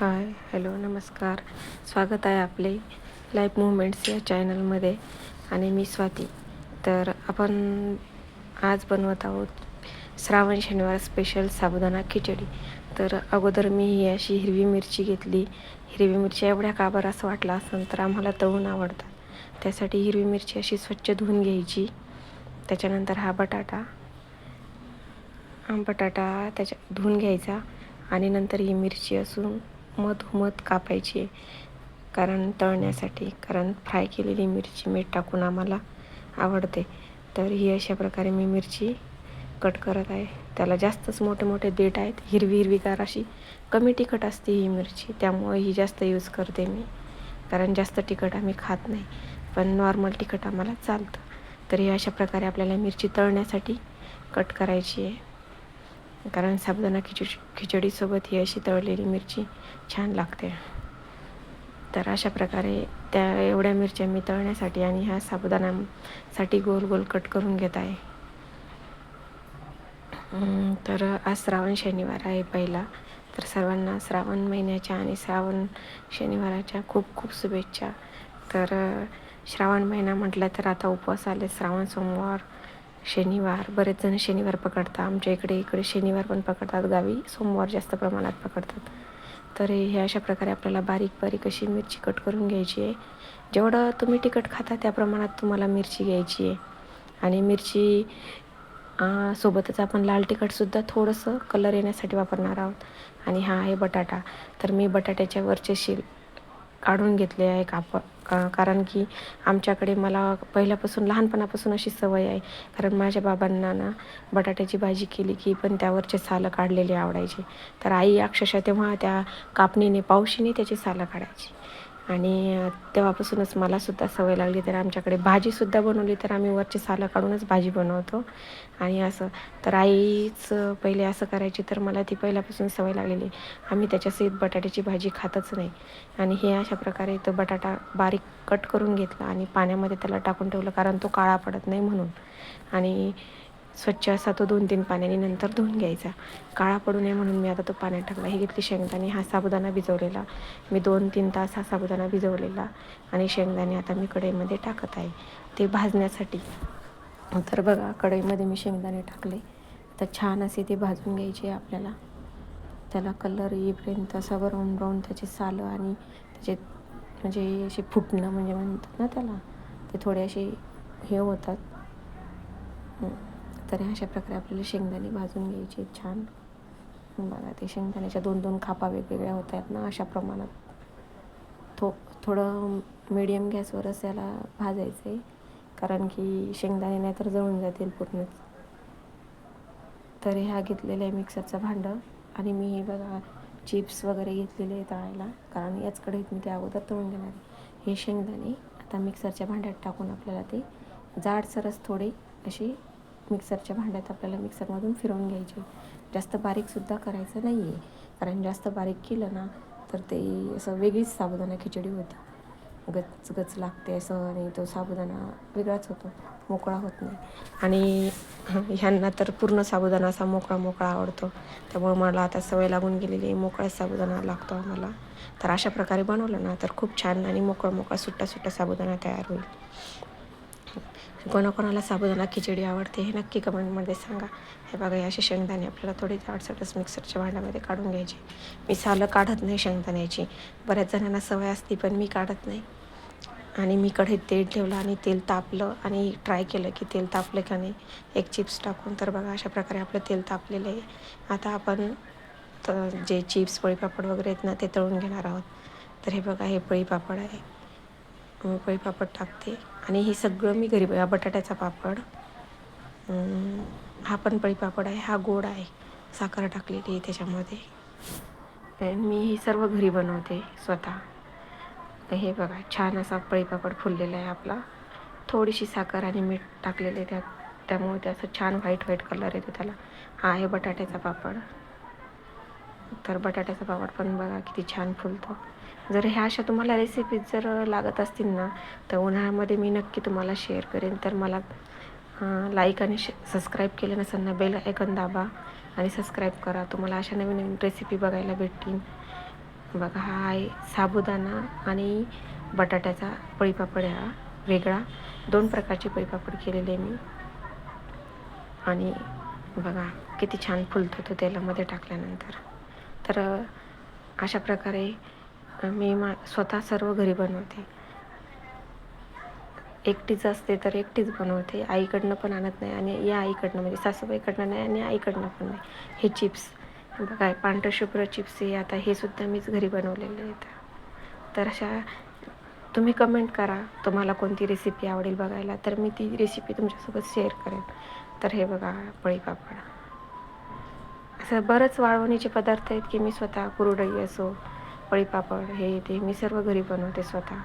Hi hello नमस्कार. स्वागत आहे आपले लाईफ मुवमेंट्स या चॅनलमध्ये. आणि मी स्वाती. तर आपण आज बनवत आहोत श्रावण शनिवार स्पेशल साबुदाणा खिचडी. तर अगोदर मी ही अशी हिरवी मिरची घेतली. हिरवी मिरची एवढ्या काबर असं वाटलं असेल तर आम्हाला तळून आवडतात. त्यासाठी हिरवी मिरची अशी स्वच्छ धुवून घ्यायची. त्याच्यानंतर हा बटाटा. हा बटाटा त्याच्या धुवून घ्यायचा. आणि नंतर ही मिरची असून मध मध कापायची आहे कारण तळण्यासाठी कारण फ्राय केलेली मिरची मीठ टाकून आम्हाला आवडते. तर ही अशा प्रकारे मी मिरची कट करत आहे. त्याला जास्तच मोठे मोठे देठ आहेत. हिरवी हिरवीगार अशी कमी तिखट असते ही मिरची. त्यामुळे ही जास्त यूज करते मी. कारण जास्त तिखट आम्ही खात नाही. पण नॉर्मल तिखट आम्हाला चालतं. तर हे अशा प्रकारे आपल्याला मिरची तळण्यासाठी कट करायची आहे. कारण साबुदाणा खिचडी खिचडीसोबत ही अशी तळलेली मिरची छान लागते. तर अशा प्रकारे त्या एवढ्या मिरच्या मी तळण्यासाठी आणि ह्या साबुदाण्यासाठी गोल गोल कट करून घेत आहे. तर आज श्रावण शनिवार आहे पहिला. तर सर्वांना श्रावण महिन्याच्या आणि श्रावण शनिवाराच्या खूप खूप शुभेच्छा. तर श्रावण महिना म्हटलं तर आता उपवास आले. श्रावण सोमवार शनिवार बरेच जण शनिवार पकडतात आमच्या इकडे इकडे शनिवार पण पकडतात गावी. सोमवार जास्त प्रमाणात पकडतात. तर हे अशा प्रकारे आपल्याला बारीक बारीक अशी मिरची कट करून घ्यायची आहे. जेवढं तुम्ही तिखट खाता त्या प्रमाणात तुम्हाला मिरची घ्यायची आहे. आणि मिरची सोबतच आपण लाल तिखटसुद्धा थोडंसं कलर येण्यासाठी वापरणार आहोत. आणि हा आहे बटाटा. तर मी बटाट्याच्या वरचे शील काढून घेतले आहे कापड का कारण की आमच्याकडे मला पहिल्यापासून लहानपणापासून अशी सवय आहे. कारण माझ्या बाबांना ना बटाट्याची भाजी केली की पण त्यावरचे सालं काढलेले आवडायचे. तर आई अक्षरशः तेव्हा त्या कापणीने पावशीने त्याची सालं काढायची. आणि तेव्हापासूनच मलासुद्धा सवय लागली तर आमच्याकडे भाजीसुद्धा बनवली तर आम्ही वरचे सालं काढूनच भाजी बनवतो. आणि असं तर आईच पहिले असं करायची तर मला ती पहिल्यापासून सवय लागलेली. आम्ही त्याच्यासहित बटाट्याची भाजी खातच नाही. आणि हे अशा प्रकारे तो बटाटा बारीक कट करून घेतला आणि पाण्यामध्ये त्याला टाकून ठेवलं कारण तो काळा पडत नाही म्हणून. आणि स्वच्छ असा तो दोन तीन पाण्याने नंतर धुवून घ्यायचा. काळा पडू नये म्हणून मी आता तो पाण्यात टाकला. हे घेतली शेंगदाणे. हा साबुदाणा भिजवलेला. मी दोन तीन तास हा साबुदाणा भिजवलेला आणि शेंगदाणे आता मी कढईमध्ये टाकत आहे. ते भाजण्यासाठी. तर बघा कढईमध्ये मी शेंगदाणे टाकले. तर छान असे ते भाजून घ्यायचे आपल्याला. त्याला कलर येईपर्यंत असा ब्राऊन ब्राऊन त्याचे सालं आणि त्याचे म्हणजे असे फुटणं म्हणजे म्हणतात ना त्याला ते थोडे असे हे होतात. तर अशा प्रकारे आपल्याला शेंगदाणे भाजून घ्यायचे छान. बघा ते शेंगदाण्याच्या दोन दोन खापा वेगवेगळ्या होत आहेत ना अशा प्रमाणात. थो थोडं मिडियम गॅसवरच याला भाजायचं आहे कारण की शेंगदाणे नाही तर जळून जातील पूर्णच. तर ह्या घेतलेलं आहे मिक्सरचं भांडं. आणि मी हे बघा चिप्स वगैरे घेतलेले आहे तळायला कारण याच कढईत मी ते अगोदर तळून घेणार आहे. हे शेंगदाणे आता मिक्सरच्या भांड्यात टाकून आपल्याला ते जाडसरस थोडे असे मिक्सरच्या भांड्यात आपल्याला मिक्सरमधून फिरवून घ्यायचे. जास्त बारीकसुद्धा करायचं नाही आहे कारण जास्त बारीक केलं ना तर ते असं वेगळीच साबुदाणा खिचडी होती. गच गच लागते असं आणि तो साबुदाणा वेगळाच होतो. मोकळा होत नाही. आणि ह्यांना तर पूर्ण साबुदाणा असा मोकळा मोकळा आवडतो. त्यामुळे मला आता सवय लागून गेलेली मोकळा साबुदाणा लागतो आम्हाला. तर अशा प्रकारे बनवलं ना तर खूप छान आणि मोकळा मोकळा सुट्टा सुट्टा साबुदाणा तयार होईल. कोणाकोणाला साबुदाणा खिचडी आवडते हे नक्की कमेंटमध्ये सांगा. हे बघा असे शेंगदाणे आपल्याला थोडी जाडसटच मिक्सरच्या भांड्यामध्ये काढून घ्यायचे. मी सालं काढत नाही शेंगदाण्याची. बऱ्याच जणांना सवय असते पण मी काढत नाही. आणि मी कढईत तेल ठेवलं आणि तेल तापलं आणि ट्राय केलं की तेल तापलं का नाही. एक चिप्स टाकून तर बघा अशा प्रकारे आपलं तेल तापलेलं आहे. आता आपण तर जे चिप्स पळीपापड वगैरे आहेत ना ते तळून घेणार आहोत. तर हे बघा हे पळीपापड आहे. मी पळीपापड टाकते. आणि हे सगळं मी घरी बटाट्याचा पापड हा पण पळीपापड आहे हा गोड आहे साखर टाकलेली आहे त्याच्यामध्ये. मी हे सर्व घरी बनवते स्वतः. तर हे बघा छान असा पळीपापड फुललेला आहे आपला. थोडीशी साखर आणि मीठ टाकलेले त्यात. त्यामुळे ते असं छान व्हाईट व्हाईट कलर येतो त्याला. हा आहे बटाट्याचा पापड. तर बटाट्याचा पापड पण बघा किती छान फुलतो. जर ह्या अशा तुम्हाला रेसिपीज जर लागत असतील ना तर उन्हाळ्यामध्ये मी नक्की तुम्हाला शेअर करेन. तर मला लाईक आणि श सबस्क्राईब केलं नसेल ना बेल ऐकन दाबा आणि सबस्क्राईब करा. तुम्हाला अशा नवीन नवीन रेसिपी बघायला भेटतील. बघा हा आहे साबुदाणा आणि बटाट्याचा पळीपापड हा वेगळा दोन प्रकारचे पळीपापड केलेले आहे मी. आणि बघा किती छान फुलतो तो तेलामध्ये टाकल्यानंतर. तर अशा प्रकारे मी मा स्वतः सर्व घरी बनवते. एकटीच असते तर एकटीच बनवते. आईकडनं पण आणत नाही आणि या आईकडनं म्हणजे सासूबाईकडनं नाही आणि आईकडनं पण नाही. हे चिप्स. बघा पांढरं शुभ्र चिप्स हे आता हे सुद्धा मीच घरी बनवलेले आहेत. तर अशा तुम्ही कमेंट करा. तुम्हाला कोणती रेसिपी आवडेल बघायला तर मी ती रेसिपी तुमच्यासोबत शेअर करेन. तर हे बघा पळी पापड. असं बरंच वाळवणीचे पदार्थ आहेत की मी स्वतः कुरडई असो पळीपापड हे ते मी सर्व घरी बनवते स्वतः.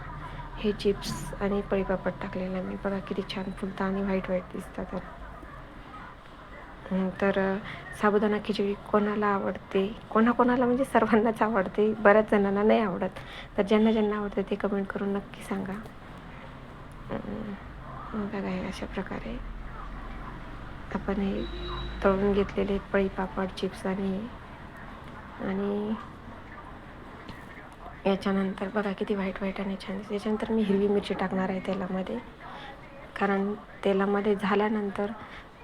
हे चिप्स आणि पळीपापड टाकलेलं मी. बघा किती छान फुलतं आणि व्हाईट व्हाईट दिसतात. तर तर साबुदाणा खिचडी कोणाला आवडते? कोणाकोणाला म्हणजे सर्वांनाच आवडते. बऱ्याच जणांना नाही आवडत. तर ज्यांना ज्यांना आवडते ते कमेंट करून नक्की सांगा. बघा हे अशा प्रकारे. आपण हे तळून घेतलेले पळी पापड चिप्स आणि आणि याच्यानंतर बघा किती व्हाईट व्हाईट आणि छान दिसते. याच्यानंतर मी हिरवी मिरची टाकणार आहे तेलामध्ये. कारण तेलामध्ये झाल्यानंतर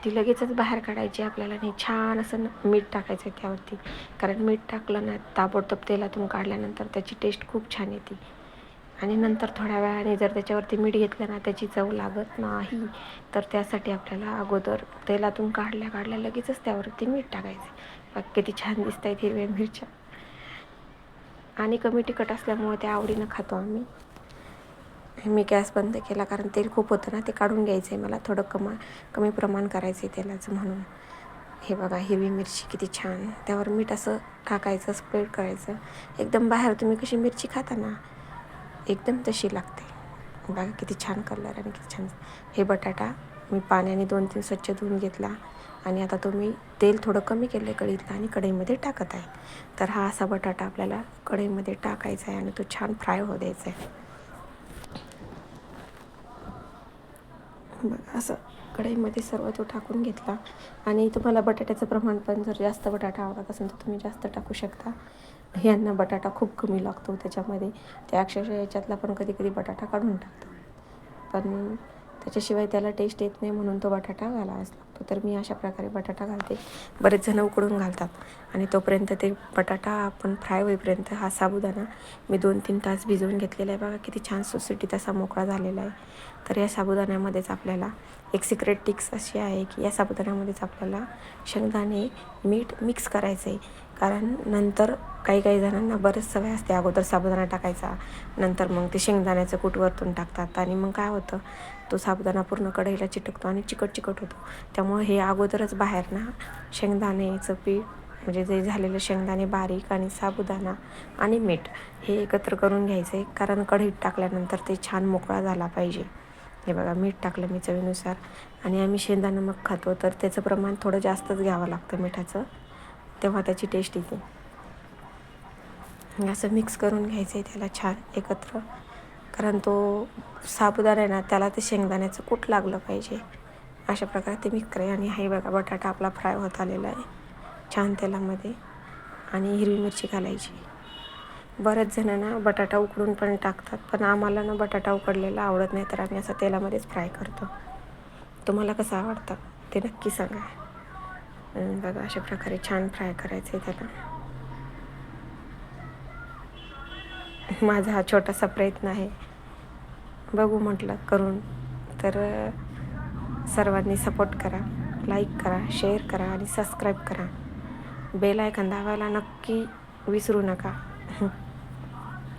ती लगेचच बाहेर काढायची आपल्याला नाही छान असं मीठ टाकायचं आहे त्यावरती. कारण मीठ टाकलं ना ताबडतोब तेलातून काढल्यानंतर त्याची टेस्ट खूप छान येते. आणि नंतर थोड्या वेळाने जर त्याच्यावरती मीठ घेतलं ना त्याची चव लागत नाही तर त्यासाठी आपल्याला अगोदर तेलातून काढल्या काढल्या लगेचच त्यावरती मीठ टाकायचं. बाकी किती छान दिसत आहेत हिरव्या मिरच्या आणि कमी तिखट असल्यामुळे त्या आवडीनं खातो आम्ही. मी गॅस बंद केला कारण तेल खूप होतं ना ते काढून घ्यायचं आहे मला. थोडं कमा कमी प्रमाण करायचं आहे तेलाचं म्हणून. हे बघा हिरवी मिरची किती छान. त्यावर मीठ असं टाकायचं स्प्रेड करायचं. एकदम बाहेर तुम्ही कशी मिरची खाता ना एकदम तशी लागते. बघा किती छान कलर आणि किती छान. हे बटाटा मी पाण्याने दोन तीन स्वच्छ धुवून घेतला आणि आता तो मी तेल थोडं कमी केलं आहे कढईतलं आणि कढईमध्ये टाकत आहे. तर हा असा बटाटा आपल्याला कढईमध्ये टाकायचा आहे आणि तो छान फ्राय होऊ द्यायचा आहे. बघा असं कढईमध्ये सर्व तो टाकून घेतला. आणि तुम्हाला बटाट्याचं प्रमाण पण जर जास्त बटाटा आवडत असेल तर तुम्ही जास्त टाकू शकता. यांना बटाटा खूप कमी लागतो त्याच्यामध्ये. त्या अक्षरशः याच्यातला पण कधी कधी बटाटा काढून टाकतो पण त्याच्याशिवाय त्याला टेस्ट येत नाही म्हणून तो बटाटा घालावाच लागतो. तर मी अशा प्रकारे बटाटा घालते. बरेच जण उकडून घालतात. आणि तोपर्यंत ते बटाटा आपण फ्राय होईपर्यंत हा साबुदाणा मी दोन तीन तास भिजवून घेतलेला आहे. बघा किती छान सुसिटी तसा मोकळा झालेला आहे. तर या साबुदाण्यामध्येच आपल्याला एक सिक्रेट टिक्स अशी आहे की या साबुदाण्यामध्येच आपल्याला शेंगदाणे मीठ मिक्स करायचं आहे कारण नंतर काही काही जणांना बरेच सवय असते. अगोदर साबुदाणा टाकायचा नंतर मग ते शेंगदाण्याचं कूट वरतून टाकतात आणि मग काय होतं तो साबुदाणा पूर्ण कढईला चिटकतो आणि चिकट चिकट होतो. त्यामुळे हे अगोदरच बाहेर ना शेंगदाण्याचं पीठ म्हणजे जे झालेलं शेंगदाणे बारीक आणि साबुदाणा आणि मीठ हे एकत्र करून घ्यायचं आहे कारण कढईत टाकल्यानंतर ते छान मोकळा झाला पाहिजे. हे बघा मीठ टाकलं मी चवीनुसार. आणि आम्ही शेंगदाणा मग खातो तर त्याचं प्रमाण थोडं जास्तच घ्यावं लागतं मिठाचं. तेव्हा त्याची टेस्ट येते. असं मिक्स करून घ्यायचं आहे त्याला छान एकत्र. कारण तो साबुदाणा आहे ना त्याला ते शेंगदाण्याचं कूट लागलं पाहिजे. अशा प्रकारे ते मिक्स करायचे आणि हे बघा बटाटा आपला फ्राय होत आलेला आहे. छान तेलामध्ये. आणि हिरवी मिरची घालायची. बऱ्याच जणांना बटाटा उकडून पण टाकतात. पण आम्हाला ना बटाटा उकडलेला आवडत नाही. तर आम्ही असं तेलामध्येच फ्राय करतो. तुम्हाला कसं आवडतं? ते नक्की सांगा. बघा अशा प्रकारे छान फ्राय करायचं आहे त्याला माझा हा छोटासा प्रयत्न आहे बघू म्हटलं करून तर सर्वांनी सपोर्ट करा लाईक करा शेअर करा आणि सबस्क्राईब करा बेल आयकन दाबायला नक्की विसरू नका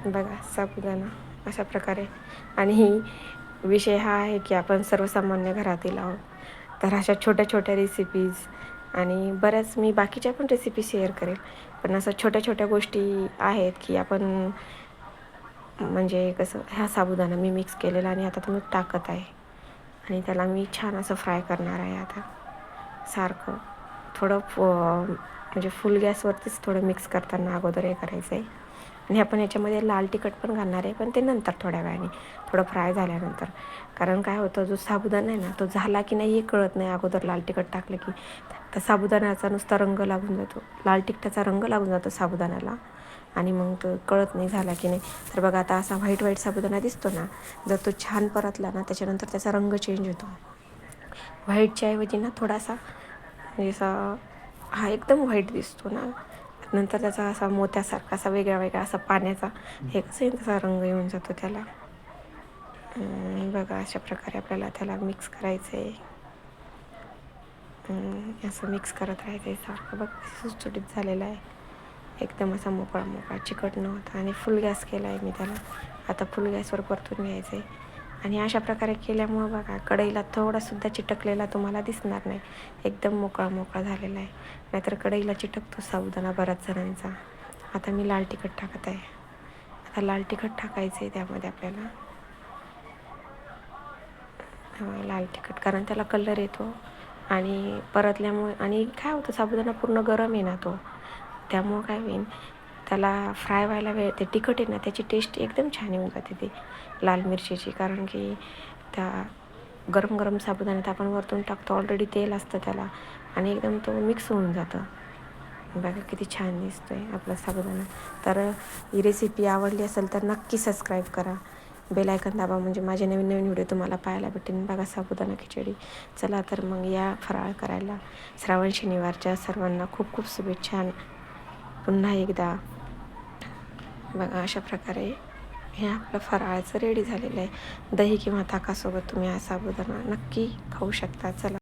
बघा साबुदाणा अशा प्रकारे आणि ही विषय हा आहे की आपण सर्वसामान्य घरातील आहोत तर अशा छोट्या छोट्या रेसिपीज आणि बऱ्याच मी बाकीच्या पण रेसिपी शेअर करेल. पण असं छोट्या छोट्या गोष्टी आहेत की आपण म्हणजे कसं ह्या साबुदाणा मी मिक्स केलेला आणि आता तुम्ही टाकत आहे. आणि त्याला मी छान असं फ्राय करणार आहे आता. सारखं. थोडं म्हणजे फुल गॅसवरतीच थोडं मिक्स करताना अगोदर हे करायचं आहे आणि आपण याच्यामध्ये लाल तिखट पण घालणार आहे पण ते नंतर थोड्या वेळाने. थोडं फ्राय झाल्यानंतर. कारण काय होतं जो साबुदाणा आहे ना तो झाला की नाही हे कळत नाही अगोदर लाल तिखट टाकलं की. तर साबुदाण्याचा नुसता रंग लागून जातो. लाल तिखटाचा रंग लागून जातो साबुदाण्याला. आणि मग तो कळत नाही झाला की नाही. तर बघा आता असा व्हाईट व्हाईट साबुदाणा दिसतो ना जर तो छान परतला ना त्याच्यानंतर त्याचा रंग चेंज होतो. व्हाईटच्या ऐवजी ना थोडासा म्हणजे असा हा एकदम व्हाईट दिसतो ना. नंतर त्याचा असा मोत्यासारखा असा वेगळा वेगळा असा पाण्याचा हे कसं तसा रंग येऊन जातो त्याला. बघा अशा प्रकारे आपल्याला त्याला मिक्स करायचं आहे असं मिक्स करत राहायचं आहे सारखं. बघ सुटसुटीत झालेलं आहे. एकदम असा मोकळा मोकळा चिकट नव्हता. आणि फुल गॅस केला आहे मी त्याला. आता फुल गॅसवर परतून घ्यायचं आहे आणि अशा प्रकारे केल्यामुळं बघा कढईला थोडासुद्धा चिटकलेला तुम्हाला दिसणार नाही. एकदम मोकळा मोकळा झालेला आहे. नाहीतर कढईला चिटकतो साबुदाणा बऱ्याच जणांचा. आता मी लाल तिखट टाकत आहे. आता लाल तिखट टाकायचं आहे त्यामध्ये आपल्याला. लाल तिखट. कारण त्याला कलर येतो. आणि परतल्यामुळे आणि काय होतं साबुदाणा पूर्ण गरम आहे ना तो. त्यामुळं काय होईल त्याला फ्राय व्हायला वेळ ते तिखट आहे ना त्याची टेस्ट एकदम छान येऊन जाते ती लाल मिरचीची. कारण की त्या गरम गरम साबुदाण्यात आपण वरतून टाकतो ऑलरेडी तेल असतं त्याला आणि एकदम तो मिक्स होऊन जातं. बघा किती छान दिसतो आहे आपला साबुदाणा. तर ही रेसिपी आवडली असेल तर नक्की सबस्क्राईब करा. बेल आयकन दाबा म्हणजे माझे नवीन नवीन व्हिडिओ तुम्हाला पाहायला भेटेल बघा साबुदाणा खिचडी. चला तर मग या फराळ करायला. श्रावण शनिवारच्या सर्वांना खूप खूप शुभेच्छा. पुन्हा एकदा बघा अशा प्रकारे हे आपलं फराळाचं रेडी झालेलं आहे. दही किंवा ताकासोबत तुम्ही हा साबुदाणा नक्की खाऊ शकता. चला.